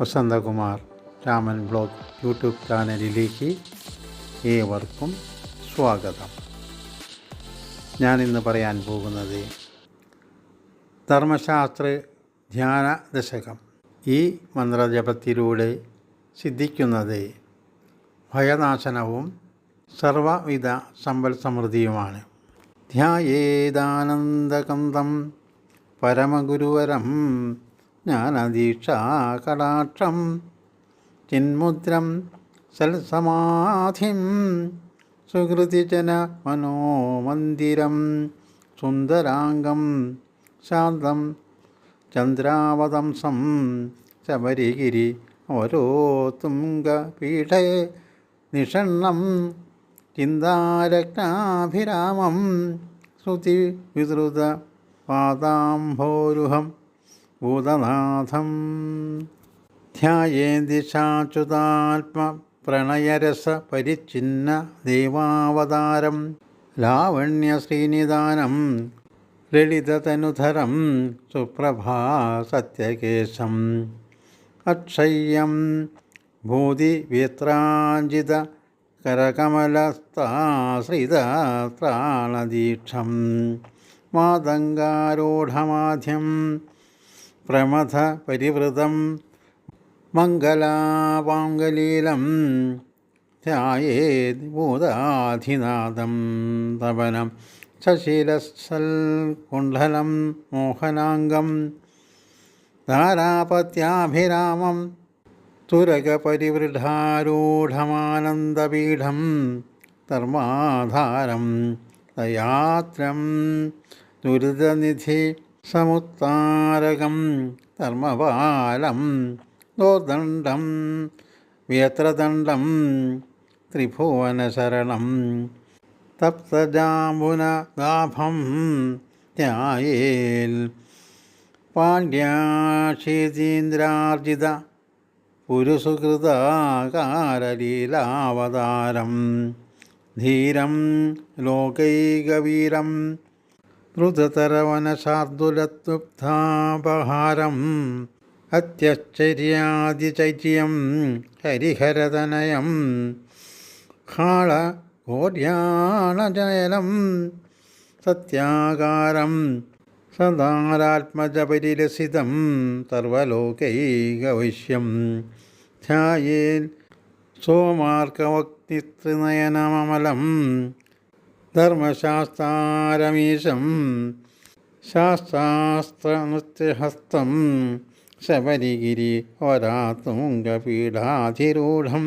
Vasanthakumar Raman blog YouTube ചാനലിലേക്ക് ഏവർക്കും സ്വാഗതം. ഞാനിന്ന് പറയാൻ പോകുന്നത് ധർമ്മശാസ്ത്ര ധ്യാന ദശകം. ഈ മന്ത്രജപത്തിലൂടെ സിദ്ധിക്കുന്നത് ഭയനാശനവും സർവവിധ സമ്പൽ സമൃദ്ധിയുമാണ് ധ്യായേദാനന്ദകന്തം പരമഗുരുവരം ജ്ഞാനദീക്ഷാകടാക്ഷം ചിന്മുദ്രം സൽസമാധിം സുഹൃതിജന മനോമന്ദിരം സുന്ദരാംഗം ശാന്തം ചന്ദ്രാവതംസം ശബരിഗിരി ഓരോ തുംഗപീഠേ നിഷണ്ണം ചിന്താരത്നാഭിരാമം ശ്രുതി വിതൃത പാദാംഭോരുഹം ഭൂതനാഥം. ധ്യായേന്ദിശാച്യുതാത്മ പ്രണയരസ പരിച്ഛിന്ന ദേവാവതാരം ലാവണ്യശ്രീനിദാനം ലളിതതനുധരം സുപ്രഭാ സത്യകേശം അക്ഷയ്യം ഭൂതിവിത്രാഞ്ജിത കരകമലസ്ഥാശ്രിതത്രാണദീക്ഷം മാതങ്കാരൂഢമാധ്യം പ്രമഥ പരിവൃതം മംഗലാപാങ്കലീലം ധ്യായേത് ഭൂതാധിനാഥം തപനം ശശിലസൽകുണ്ഡലം മോഹനാംഗം ധാരാപത്യാഭിരാമം തുരകപരിവൃഢാരൂഢമാനന്ദപീഠം ധർമാധാരം ദയാത്രം ദുരിതനിധി സമുത്താരകം ധർമ്മപാലം ദോദണ്ഡം വ്യത്രദണ്ഡം ത്രിഭുവനശരണം തപ്തജാമ്പുനദാഭം ധ്യായേൽ പാണ്ഡ്യാക്ഷേതീന്ദ്രാർജിത പുരുസുകൃതാകാരലീലാവതാരം ധീരം ലോകൈകവീരം ദ്രുതതരവനശാർദുലത്വപ്താപഹാരം അത്യശ്ചര്യാദിചൈര്യം ഹരിഹരതനയം ഹാള ഹാളഘോര്യാണജയനം സത്യാകാരം സദാരാത്മജപരിലസിതം സർവലോകൈകവൈശ്യം ധ്യായേൽ സോമാർക്കവക്തിത്രിനയനമമലം ധർമ്മശാസ്താരമീശം ശാസ്ത്രാസ്ത്രനൃത്യഹസ്തം ശബരിഗിരി വരാത്തുംഗപീഠാധിരൂഢം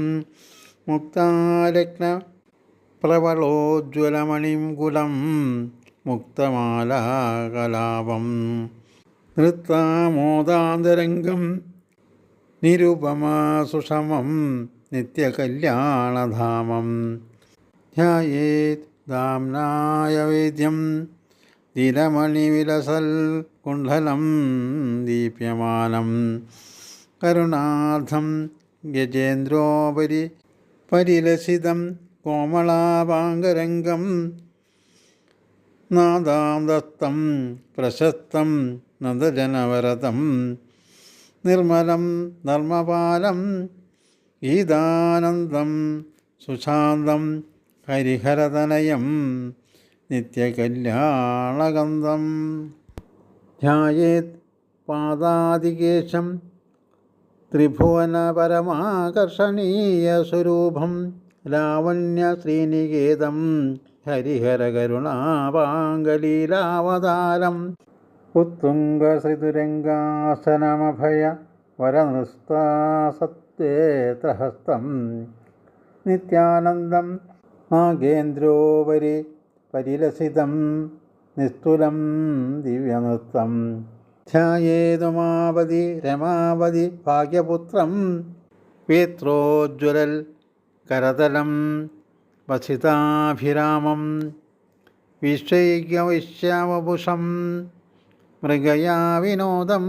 മുക്താരത്ന പ്രവളോജ്വലമണിം കുലം മുക്തമാലാകലാപം നൃത്താമോദാന്തരംഗം നിരുപമാസുഷമം നിത്യകല്യാണധാമം ധ്യായേത് ദാംനായ വേദ്യം ദിനമണിവിലസൽ കുണ്ഡലം ദീപ്യമാനം. കരുണാർത്ഥം ഗജേന്ദ്രോപരി പരിലസിതം കോമളാപാംഗരംഗം നാദാന്തസ്തം പ്രശസ്തം നന്ദജനവരതം നിർമ്മലം ധർമ്മപാലം ഗീതാനന്ദം സുശാന്തം ഹരിഹരതനയം നിത്യകല്യാണഗന്ധം. ധ്യായേത് പാദാതികേശം ത്രിഭുവനപരമാകർഷണീയസ്വരൂപം ലാവണ്യശ്രീനികേതം ഹരിഹരകരുണാപാങ്കലീലാവതാരം ഉത്തുംഗശ്രീതുരംഗാസനമഭയ വരനൃസ്താസത്തേത്രഹസ്തം നിത്യാനന്ദം നാഗേന്ദ്രോപരി പരിലസിതം നിസ്തുലം ദിവ്യനൃത്തം. ധ്യായേതുമാവതി രമാവതി ഭാഗ്യപുത്രം വേത്രോജ്വലൽ കരതലം വസിതാഭിരാമം വിശ്വൈക്യവിശ്യാവപുഷം മൃഗയാ വിനോദം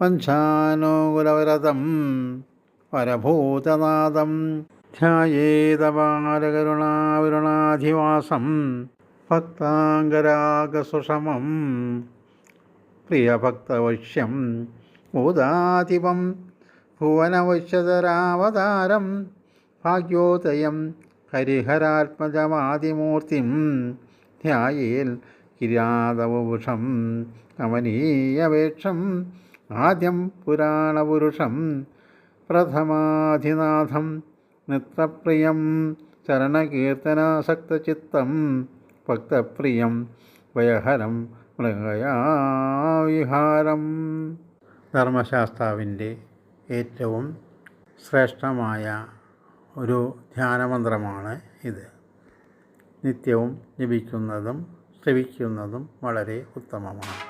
വഞ്ചാനുകുലവരതം പരഭൂതനാദം ധ്യായേതപാലകരുണാവിരുണാധിവാസം ഭക്താംഗരാഗസുഷമം പ്രിയഭക്തവശ്യം ഭൂതാധിപം ഭുവനവശ്യതരാവതാരം ഭാഗ്യോദയം ഹരിഹരാത്മജമാതിമൂർത്തിം ധ്യായേൽ കിരാതവപുഷം കമനീയവേക്ഷം ആദ്യം പുരാണപുരുഷം പ്രഥമാധിനാഥം നിത്രപ്രിയം ചരണകീർത്തനാസക്തചിത്തം ഭക്തപ്രിയം വയഹരം മൃഗയാവിഹാരം. ധർമ്മശാസ്താവിന്റെ ഏറ്റവും ശ്രേഷ്ഠമായ ഒരു ധ്യാനമന്ത്രമാണ് ഇത്. നിത്യവും ജപിക്കുന്നതും ശ്രവിക്കുന്നതും വളരെ ഉത്തമമാണ്.